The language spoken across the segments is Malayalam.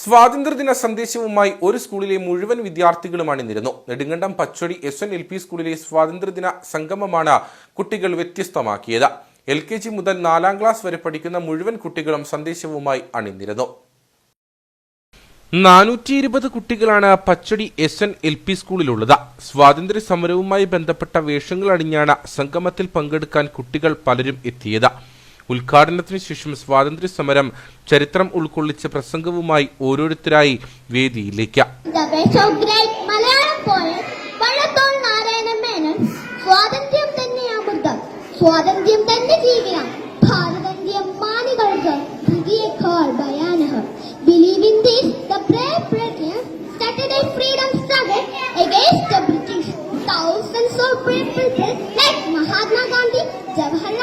സ്വാതന്ത്ര്യദിന സന്ദേശവുമായി ഒരു സ്കൂളിലെ മുഴുവൻ വിദ്യാർത്ഥികളും അണിനിരുന്നു. Nedumkandam Pachadi S N L P സ്കൂളിലെ സ്വാതന്ത്ര്യദിന സംഗമമാണ് കുട്ടികൾ വ്യത്യസ്തമാക്കിയത്. എൽ കെ ജി മുതൽ നാലാം ക്ലാസ് വരെ പഠിക്കുന്ന മുഴുവൻ കുട്ടികളും സന്ദേശവുമായി അണിനിരുന്നു. നാനൂറ്റി ഇരുപത് കുട്ടികളാണ് Pachadi S N L P സ്കൂളിലുള്ളത്. സ്വാതന്ത്ര്യ സമരവുമായി ബന്ധപ്പെട്ട വേഷങ്ങൾ അണിഞ്ഞാണ് സംഗമത്തിൽ പങ്കെടുക്കാൻ കുട്ടികൾ പലരും എത്തിയത്. ഉദ്ഘാടനത്തിന് ശേഷം സ്വാതന്ത്ര്യ സമരം ചരിത്രം ഉൾക്കൊള്ളിച്ച പ്രസംഗവുമായി ഓരോരുത്തരായി വേദിയിലേക്ക. Jawaharlal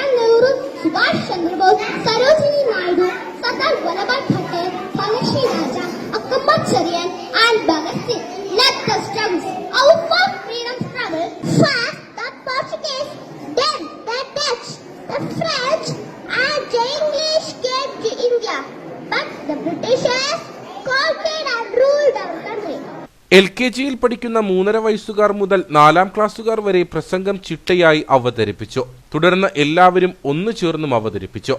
Chandra Bose, Sarojini Naidu, Sardar Vallabhbhai Patel, Palashi Raja, Akkamma Charian, and Bhagat Singh led the struggles out freedom struggle. First, the Portuguese, then the Dutch, the French, and the English came to India. But the Britishers conquered and ruled. L K ജിയിൽ പഠിക്കുന്ന മൂന്നര വയസ്സുകാർ മുതൽ നാലാം ക്ലാസ്സുകാർ വരെ പ്രസംഗം ചിട്ടയായി അവതരിപ്പിച്ചു. തുടർന്ന് എല്ലാവരും ഒന്നു ചേർന്നും അവതരിപ്പിച്ചു.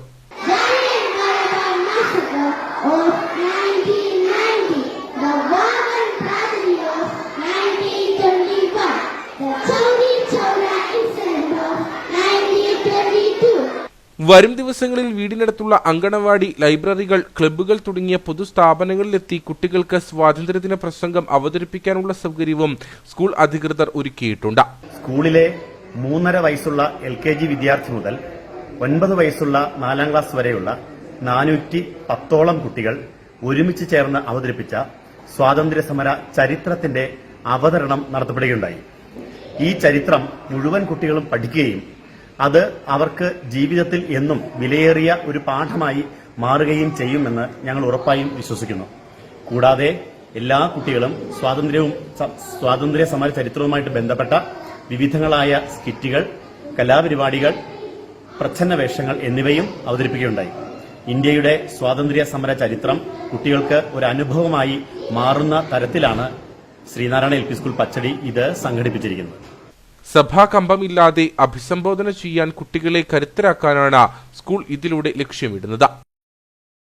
വരും ദിവസങ്ങളിൽ വീടിനടുത്തുള്ള അങ്കണവാടി ലൈബ്രറികൾ ക്ലബ്ബുകൾ തുടങ്ങിയ പൊതുസ്ഥാപനങ്ങളിലെത്തി കുട്ടികൾക്ക് സ്വാതന്ത്ര്യദിന പ്രസംഗം അവതരിപ്പിക്കാനുള്ള സൗകര്യവും സ്കൂൾ അധികൃതർ ഒരുക്കിയിട്ടുണ്ട്. സ്കൂളിലെ മൂന്നര വയസ്സുള്ള എൽ കെ ജി വിദ്യാർത്ഥി മുതൽ ഒൻപത് വയസ്സുള്ള നാലാം ക്ലാസ് വരെയുള്ള നാനൂറ്റി പത്തോളം കുട്ടികൾ ഒരുമിച്ച് ചേർന്ന് അവതരിപ്പിച്ച സ്വാതന്ത്ര്യ സമര ചരിത്രത്തിന്റെ അവതരണം നടത്തപ്പെടുകയുണ്ടായി. ഈ ചരിത്രം മുഴുവൻ കുട്ടികളും പഠിക്കുകയും അത് അവർക്ക് ജീവിതത്തിൽ എന്നും വിലയേറിയ ഒരു പാഠമായി മാറുകയും ചെയ്യുമെന്ന് ഞങ്ങൾ ഉറപ്പായും വിശ്വസിക്കുന്നു. കൂടാതെ എല്ലാ കുട്ടികളും സ്വാതന്ത്ര്യവും സ്വാതന്ത്ര്യ സമര ചരിത്രവുമായിട്ട് ബന്ധപ്പെട്ട വിവിധങ്ങളായ സ്കിറ്റുകൾ കലാപരിപാടികൾ പ്രച്ഛന്ന വേഷങ്ങൾ എന്നിവയും അവതരിപ്പിക്കുകയുണ്ടായി. ഇന്ത്യയുടെ സ്വാതന്ത്ര്യ സമര ചരിത്രം കുട്ടികൾക്ക് ഒരു അനുഭവമായി മാറുന്ന തരത്തിലാണ് Sreenarayana L P school Pachadi ഇത് സംഘടിപ്പിച്ചിരിക്കുന്നത്. സഭാകമ്പമില്ലാതെ അഭിസംബോധന ചെയ്യാൻ കുട്ടികളെ കരുത്തരാക്കാനാണ് സ്കൂൾ ഇതിലൂടെ ലക്ഷ്യമിടുന്നത്.